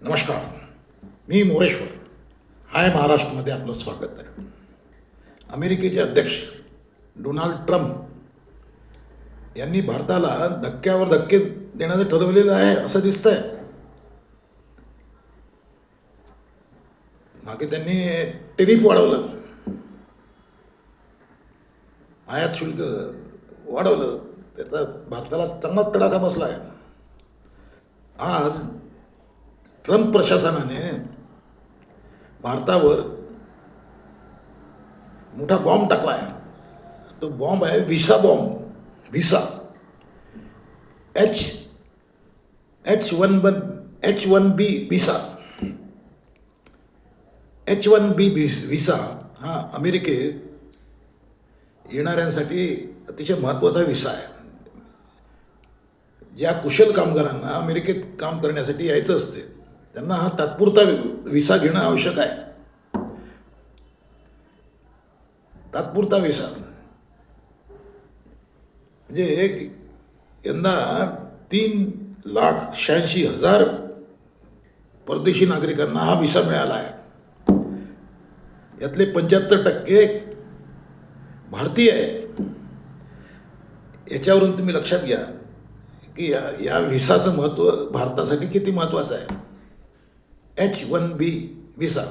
नमस्कार. मी मोरेश्वर. हाय महाराष्ट्रमध्ये आपलं स्वागत आहे. अमेरिकेचे अध्यक्ष डोनाल्ड ट्रम्प यांनी भारताला धक्क्यावर धक्के देण्याचं ठरवलेलं आहे असं दिसतंय. मागे त्यांनी टेरिफ वाढवलं. आयात शुल्क वाढवलं. त्याचा भारताला चांगलाच तडाखा बसला आहे आज ट्रम्प प्रशासनाने भारतावर मोठा बॉम्ब टाकला आहे. तो बॉम्ब आहे visa bomb. Visa. H H one one H one B visa. H one B visa हा अमेरिकेत येणाऱ्यांसाठी अतिशय महत्त्वाचा व्हिसा आहे. ज्या कुशल कामगारांना अमेरिकेत काम करण्यासाठी यायचं असते. त्यांना हा तात्पुरता विसा घेणं आवश्यक आहे. तात्पुरता विसा. म्हणजे एक यंदा तीन लाख शहाऐंशी हजार परदेशी नागरिकांना हा विसा मिळाला आहे. यातले पंच्याहत्तर टक्के भारतीय आहे याच्यावरून तुम्ही लक्षात घ्या की या या व्हिसाचं महत्त्व भारतासाठी किती महत्त्वाचं आहे? एच वन बी विसा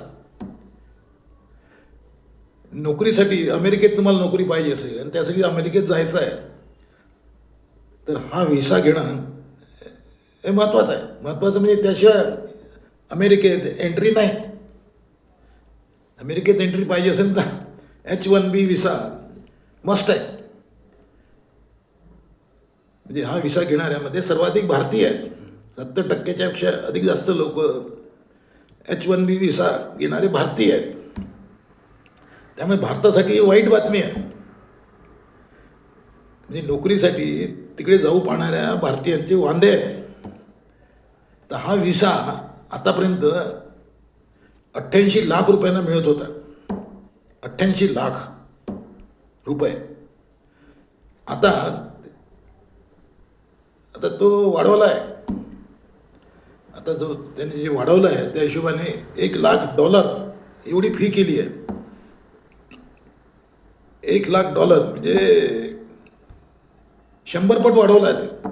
नोकरीसाठी अमेरिकेत तुम्हाला नोकरी पाहिजे असेल आणि त्यासाठी अमेरिकेत जायचं आहे तर हा व्हिसा घेणं हे महत्त्वाचं आहे. महत्त्वाचं म्हणजे त्याशिवाय अमेरिकेत एंट्री नाही. अमेरिकेत एंट्री पाहिजे असेल तर H one B visa must आहे. म्हणजे हा विसा घेणाऱ्यामध्ये सर्वाधिक भारतीय आहेत. सत्तर टक्क्याच्यापेक्षा अधिक जास्त लोक एच वन बी विसा घेणारे भारतीय आहेत. त्यामुळे भारतासाठी ही वाईट बातमी आहे. म्हणजे नोकरीसाठी तिकडे जाऊ पाहणाऱ्या भारतीयांचे वांदे आहेत. तर हा विसा आतापर्यंत अठ्ठ्याऐंशी लाख रुपयांना मिळत होता. अठ्ठ्याऐंशी लाख रुपये. आता आता तो वाढवला आहे. आता जो त्यांनी जे वाढवलं आहे त्या हिशोबाने एक लाख डॉलर एवढी फी केली आहे. एक लाख डॉलर म्हणजे शंभर पट वाढवला आहे ते.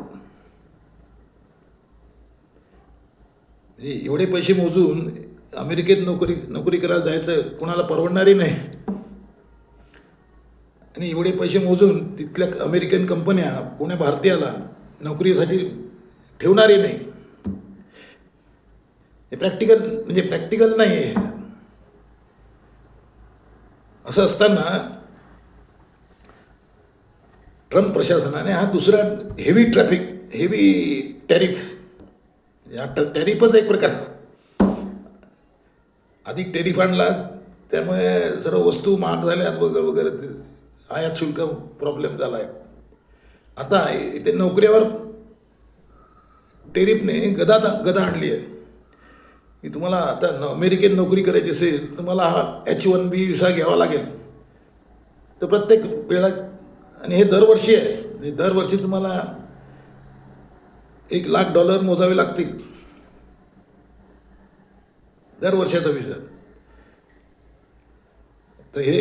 म्हणजे एवढे पैसे मोजून अमेरिकेत नोकरी नोकरी करायला जायचं कोणाला परवडणारही नाही. आणि एवढे पैसे मोजून तिथल्या अमेरिकन कंपन्या पुण्या भारतीयाला नोकरीसाठी ठेवणारही नाही. हे प्रॅक्टिकल म्हणजे प्रॅक्टिकल नाही आहे असं असताना ट्रम्प प्रशासनाने हा दुसरा हेवी ट्रॅफिक हेवी टॅरिफ हा टॅरिफच एक प्रकार. अधिक टॅरिफ आणला त्यामुळे सर्व वस्तू महाग झाल्यात वगैरे वगैरे आयात शुल्क प्रॉब्लेम झाला आहे आता इथे नोकऱ्यावर टेरिफने गदा गदा आणली आहे. की तुम्हाला आता न अमेरिकेत नोकरी करायची असेल तुम्हाला हा एच वन बी विसा घ्यावा लागेल. तर प्रत्येक वेळा आणि हे दरवर्षी आहे. म्हणजे दरवर्षी तुम्हाला एक लाख डॉलर मोजावे लागतील. दरवर्षाचा विसा. तर हे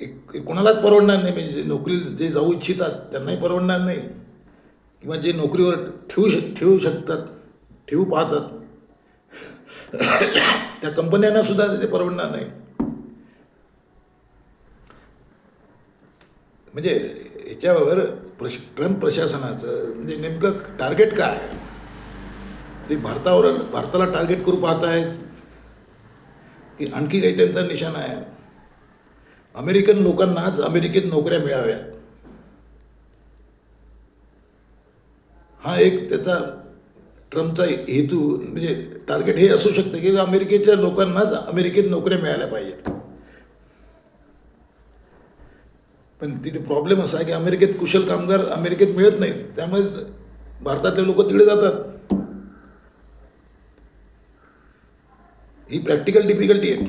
एक कोणालाच परवडणार नाही. म्हणजे नोकरी जे जाऊ इच्छितात त्यांनाही परवडणार नाही. किंवा जे नोकरीवर ठेवू शक ठेवू शकतात ठेवू पाहतात. त्या कंपन्यांना सुद्धा ते परवडणार नाही. म्हणजे याच्यावर प्रश ट्रम्प प्रशासनाचं म्हणजे नेमकं टार्गेट काय? ते भारतावर भारताला टार्गेट करू पाहत आहेत की आणखी काही त्यांचा निशाणा आहे. अमेरिकन लोकांनाच अमेरिकेत नोकऱ्या मिळाव्यात. हा एक त्याचा ट्रम्पचा हेतू म्हणजे टार्गेट हे असू शकतं की अमेरिकेच्या लोकांनाच अमेरिकेत नोकऱ्या मिळाल्या पाहिजेत. पण तिथे प्रॉब्लेम असा आहे की अमेरिकेत कुशल कामगार अमेरिकेत मिळत नाहीत. त्यामुळे भारतातले लोक तिकडे जातात. ही प्रॅक्टिकल डिफिकल्टी आहे.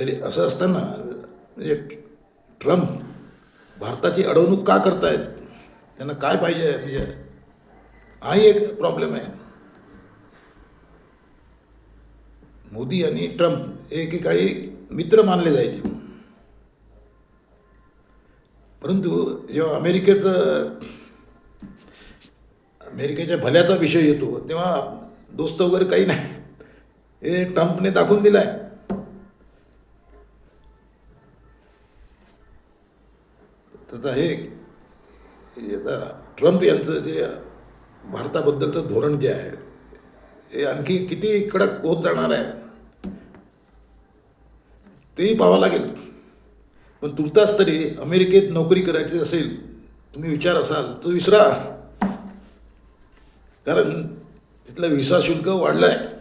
तरी असं असताना म्हणजे ट्रम्प भारताची अडवणूक का करतायत? त्यांना काय पाहिजे म्हणजे हाही एक प्रॉब्लेम आहे. मोदी आणि ट्रम्प हे एकेकाळी मित्र मानले जायचे. परंतु जेव्हा अमेरिकेचं अमेरिकेच्या भल्याचा विषय येतो तेव्हा दोस्त वगैरे काही नाही. हे ट्रम्पने दाखवून दिलं आहे तर हे आता ट्रम्प यांचं जे भारताबद्दलचं धोरण जे आहे हे आणखी किती कडक होत जाणार आहे तेही पाहावं लागेल. पण तुर्तास तरी अमेरिकेत नोकरी करायची असेल तुम्ही विचार असाल तर विसरा. कारण तिथलं व्हिसा शुल्क वाढलं आहे